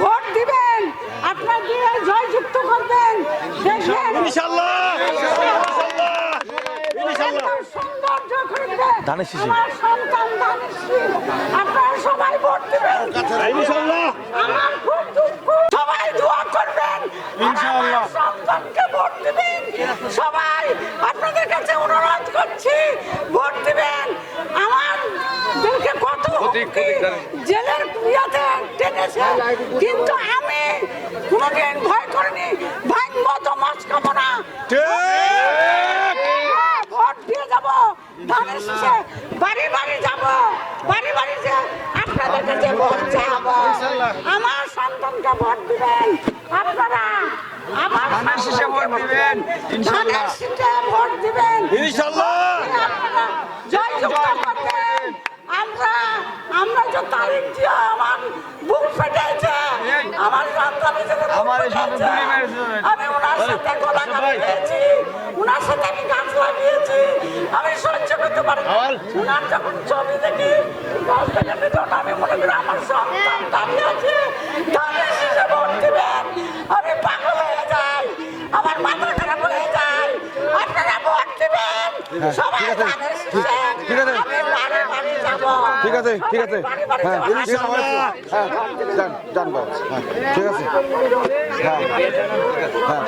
Vote দিবেন। আপনার দিয়ে জয়যুক্ত করবেন। দেখবেন। ধানের। সন্তান ধানের শীষ। আপনারা সবাই ভোট দিবেন। ইনশাআল্লাহ। আমার খুব দুঃখ সবাই দোয়া করবেন। ইনশাআল্লাহ। সন্তানকে ভোট দিবেন। সবাই আপনাদের কাছে জেলের ইয়াতে টেনেছে কিন্তু আমি কোনোদিন ভয় করিনি। ভাঙব তো মাছ খাব না। ভোট দিয়ে যাব। ধানের শীষে বাড়ি বাড়ি যাব। বাড়ি বাড়ি যে আপনাদের কাছে ভোট চাইব। আমার সন্তানকে ভোট দিবেন। আপনারা আমার ধানের শীষে ভোট দিবেন ধানের শীষে ভোট দিবেন ইনশাআল্লাহ আপনারা জয়যুক্ত করবেন আমরা আমরা দিয়ে আমার বুক ফেটেছে আমার বুক ফেটেছে। আমি ওনার সাথে গলা কাটিয়েছি ওনার সাথে আমি গাছ লাগিয়েছি আমি সহ্য করতে পারি ওনার যখন ছবি দেখি গাছ লাগাতে আমি মনে করি আমার সন্তান দাঁড়িয়ে আছে ভোট দিবেন আমি পাগল হয়ে যাই আমার মাথা খারাপ হয়ে যায়। আপনারা ভোট দিবেন সবাই ধানের শীষে। ঠিক আছে। ঠিক আছে হ্যাঁ ঠিক আছে হ্যাঁ যান যান বাবা হ্যাঁ ঠিক আছে হ্যাঁ হ্যাঁ